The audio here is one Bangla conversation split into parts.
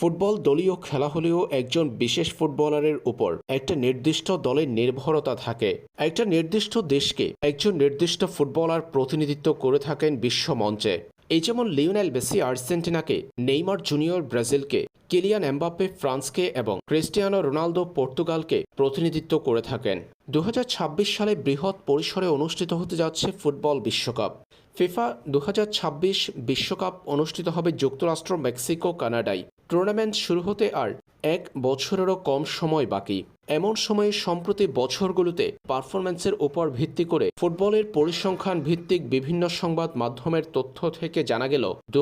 ফুটবল দলীয় খেলা হলেও একজন বিশেষ ফুটবলারের উপর একটা নির্দিষ্ট দলের নির্ভরতা থাকে। একটা নির্দিষ্ট দেশকে একজন নির্দিষ্ট ফুটবলার প্রতিনিধিত্ব করে থাকেন বিশ্ব মঞ্চে। এই যেমন লিওনেল মেসি আর্জেন্টিনাকে, নেইমার জুনিয়র ব্রাজিলকে, কিলিয়ান এমবাপ্পে ফ্রান্সকে এবং ক্রিস্টিয়ানো রোনালদো পর্তুগালকে প্রতিনিধিত্ব করে থাকেন। দু হাজার ছাব্বিশ সালে বৃহৎ পরিসরে অনুষ্ঠিত হতে যাচ্ছে ফুটবল বিশ্বকাপ। ফিফা দু বিশ্বকাপ অনুষ্ঠিত হবে যুক্তরাষ্ট্র, মেক্সিকো, কানাডায়। টুর্নামেন্ট শুরু হতে আর এক বছরেরও কম সময় বাকি। এমন সময়ে সম্প্রতি বছরগুলোতে পারফরম্যান্সের উপর ভিত্তি করে ফুটবলের পরিসংখ্যান ভিত্তিক বিভিন্ন সংবাদ মাধ্যমের তথ্য থেকে জানা গেল, দু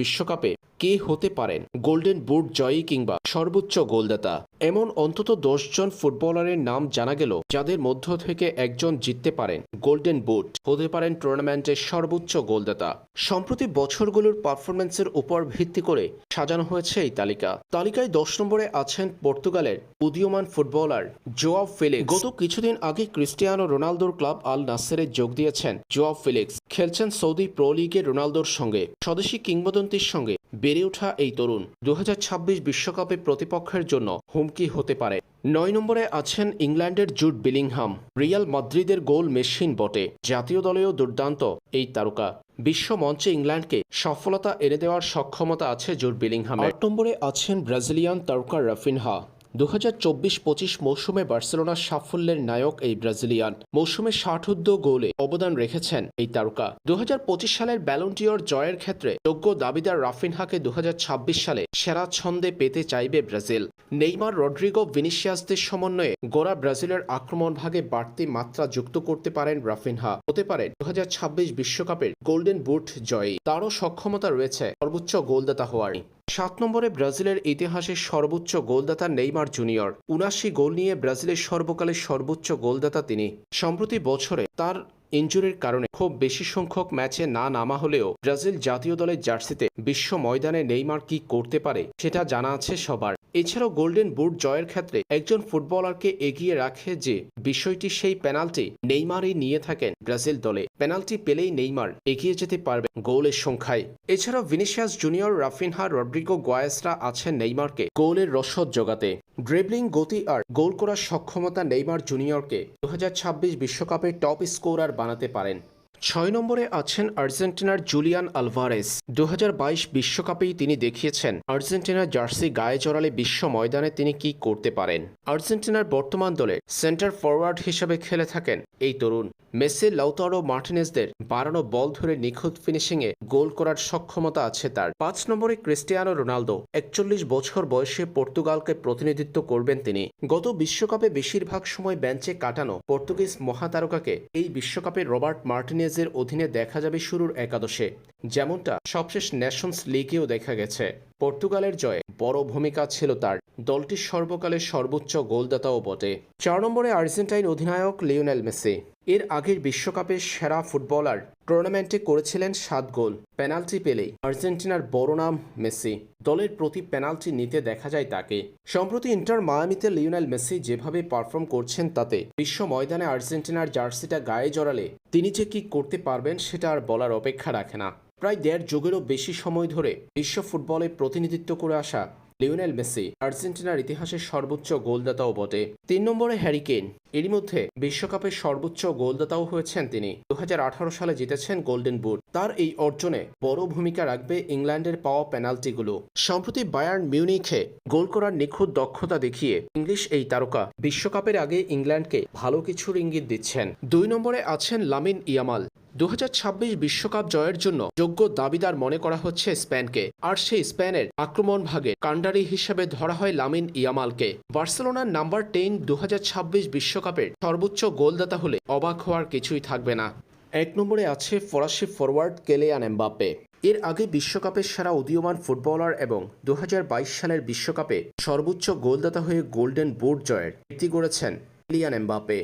বিশ্বকাপে কে হতে পারেন? গোল্ডেন বুট জয়ী কিংবা সর্বোচ্চ গোলদাতা? এমন অন্তত জন ফুটবলারের নাম জানা গেল, যাদের মধ্য থেকে একজন জিততে পারেন। গোল্ডেন বুট হতে পারেন টুর্নামেন্টের সর্বোচ্চ গোলদাতা। সম্প্রতি বছরগুলোর পারফরমেন্সের উপর ভিত্তি করে সাজানো হয়েছে এই তালিকা। তালিকায় দশ নম্বরে আছেন পর্তুগালের উদীয়মান ফুটবলার জোয়াব ফিলিক্স। গত কিছুদিন আগে ক্রিস্টিয়ানো রোনালদোর ক্লাব আল নাসেরে যোগ দিয়েছেন। জোয়াব ফিলিক্স খেলছেন সৌদি প্রো লিগে রোনালদোর সঙ্গে, স্বদেশি কিংবদন্তির সঙ্গে। বেড়ে ওঠা এই তরুণ দু বিশ্বকাপে প্রতিপক্ষের জন্য হুমকি হতে পারে। নয় নম্বরে আছেন ইংল্যান্ডের জুট বিলিংহাম। রিয়াল মাদ্রিদের গোল মেশিন বটে। জাতীয় দলেও দুর্দান্ত এই তারকা। বিশ্ব মঞ্চে ইংল্যান্ডকে সফলতা এনে দেওয়ার সক্ষমতা আছে জুট বিলিংহাম আট নম্বরে আছেন ব্রাজিলিয়ান তারকা রাফিনহা। দু হাজার চব্বিশ পঁচিশ মৌসুমে বার্সেলোনার সাফল্যের নায়ক এই ব্রাজিলিয়ান। মৌসুমে ষাটোদ্দ গোলে অবদান রেখেছেন এই তারকা। দু হাজার পঁচিশ সালের ব্যালন্টিয়র জয়ের ক্ষেত্রে যোগ্য দাবিদার রাফিনহাকে দু হাজার ছাব্বিশ সালে সেরা ছন্দে পেতে চাইবে ব্রাজিল। নেইমার, রড্রিগো, ভিনিসিয়াসদের সমন্বয়ে গোড়া ব্রাজিলের আক্রমণ ভাগে বাড়তি মাত্রা যুক্ত করতে পারেন রাফিনহা। হতে পারেন দু বিশ্বকাপের গোল্ডেন বুট জয়ী। তারও সক্ষমতা রয়েছে সর্বোচ্চ গোলদাতা হওয়ার সাত নম্বরে ব্রাজিলের ইতিহাসের সর্বোচ্চ গোলদাতা নেইমার জুনিয়র। উনাশি গোল নিয়ে ব্রাজিলের সর্বকালের সর্বোচ্চ গোলদাতা তিনি। সম্প্রতি বছরে তার ইঞ্জুরির কারণে খুব বেশি সংখ্যক ম্যাচে না নামা হলেও ব্রাজিল জাতীয় দলের জার্সিতে বিশ্ব ময়দানে নেইমার কি করতে পারে সেটা জানা আছে সবার। এছাড়াও গোল্ডেন বুট জয়ের ক্ষেত্রে একজন ফুটবলারকে এগিয়ে রাখে যে বিষয়টি সেই পেনাল্টি নেইমারই নিয়ে থাকেন ব্রাজিল দলে। পেনাল্টি পেলেই নেইমার এগিয়ে যেতে পারবে গোলের সংখ্যায়। এছাড়াও ভিনিসিয়াস জুনিয়র রাফিনহা রড্রিগো গোয়েসরা আছেন নেইমারকে গোলের রসদ জোগাতে। ড্রিবলিং গতি আর গোল করার সক্ষমতা নেইমার জুনিয়রকে। দু বিশ্বকাপের টপ স্কোরার বানাতে পারেন। ছয় নম্বরে আছেন আর্জেন্টিনার জুলিয়ান আলভারেস। দু বিশ্বকাপেই তিনি দেখিয়েছেন আর্জেন্টিনার জার্সি গায়ে জড়ালে বিশ্ব ময়দানে তিনি কি করতে পারেন। আর্জেন্টিনার বর্তমান দলে সেন্টার ফরওয়ার্ড হিসেবে খেলে থাকেন এই তরুণ। মেসি, লাউতারো মার্টিনেসদের বাড়ানো বল ধরে নিখুঁত ফিনিশিংয়ে গোল করার সক্ষমতা আছে তার। পাঁচ নম্বরে ক্রিস্টিয়ানো রোনালদো, একচল্লিশ বছর বয়সে পর্তুগালকে প্রতিনিধিত্ব করবেন তিনি। গত বিশ্বকাপে বেশিরভাগ সময় বেঞ্চে কাটানো পর্তুগিজ মহাতারকাকে এই বিশ্বকাপে রবার্ট মার্টিনেজের অধীনে দেখা যাবে শুরুর একাদশে। যেমনটা সবশেষ ন্যাশনস লিগেও দেখা গেছে। পর্তুগালের জয়ে বড় ভূমিকা ছিল তার। দলটির সর্বকালের সর্বোচ্চ গোলদাতাও বটে। চার নম্বরে আর্জেন্টাইন অধিনায়ক লিওনেল মেসি। এর আগের বিশ্বকাপের সেরা ফুটবলার টুর্নামেন্টে করেছিলেন সাত গোল, পেনাল্টি পেলেই। আর্জেন্টিনার বড় নাম মেসি। দলের প্রতি পেনাল্টি নিতে দেখা যায় তাকে। সম্প্রতি ইন্টার মায়ামিতে লিওনেল মেসি যেভাবে পারফর্ম করছেন তাতে বিশ্ব ময়দানে আর্জেন্টিনার জার্সিটা গায়ে জড়ালে তিনি যে কি করতে পারবেন সেটা আর বলার অপেক্ষা রাখে না। প্রায় দেড় যুগেরও বেশি সময় ধরে বিশ্ব ফুটবলে প্রতিনিধিত্ব করে আসা লিওনেল মেসি আর্জেন্টিনার ইতিহাসের সর্বোচ্চ গোলদাতাও বটে। তিন নম্বরে হ্যারি হ্যারিকেন এরই মধ্যে বিশ্বকাপের সর্বোচ্চ গোলদাতাও হয়েছেন তিনি। দু হাজার আঠারো সালে জিতেছেন গোল্ডেন বুট। তার এই অর্জনে বড় ভূমিকা রাখবে ইংল্যান্ডের পাওয়া পেনাল্টিগুলো। সম্প্রতি বায়ার্ন মিউনিখে গোল করার নিখুঁত দক্ষতা দেখিয়ে ইংলিশ এই তারকা বিশ্বকাপের আগে ইংল্যান্ডকে ভালো কিছুর ইঙ্গিত দিচ্ছেন। দুই নম্বরে আছেন লামিন ইয়ামাল। দু বিশ্বকাপ জয়ের জন্য যোগ্য দাবিদার মনে করা হচ্ছে স্পেনকে। আর সেই স্পেনের আক্রমণ ভাগে কান্ডারি হিসেবে ধরা হয় লামিন ইয়ামালকে। বার্সেলোনার নাম্বার টেন দু বিশ্বকাপের সর্বোচ্চ গোলদাতা হলে অবাক হওয়ার কিছুই থাকবে না। এক নম্বরে আছে ফরাসি ফরওয়ার্ড কেলেয়ান এমবাপ্পে। এর আগে বিশ্বকাপের সেরা উদীয়মান ফুটবলার এবং দু হাজার বাইশ সালের বিশ্বকাপে সর্বোচ্চ গোলদাতা হয়ে গোল্ডেন বুট জয়ের কীর্তি গড়েছেন কেলিয়ান এমবাপ্পে।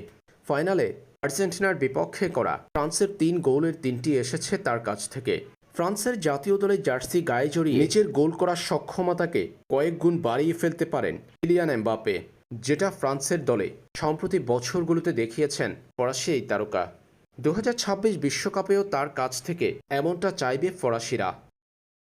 ফাইনালে আর্জেন্টিনার বিপক্ষে করা ফ্রান্সের তিন গোলের তিনটি এসেছে তার কাছ থেকে। ফ্রান্সের জাতীয় দলের জার্সি গায়ে জড়িয়ে নিজের গোল করার সক্ষমতাকে কয়েক গুণ বাড়িয়ে ফেলতে পারেন কিলিয়ান এমবাপ্পে, যেটা ফ্রান্সের দলে সম্প্রতি বছরগুলোতে দেখিয়েছেন ফরাসি এই তারকা। দু বিশ্বকাপেও তার কাছ থেকে এমনটা চাইবে ফরাসিরা।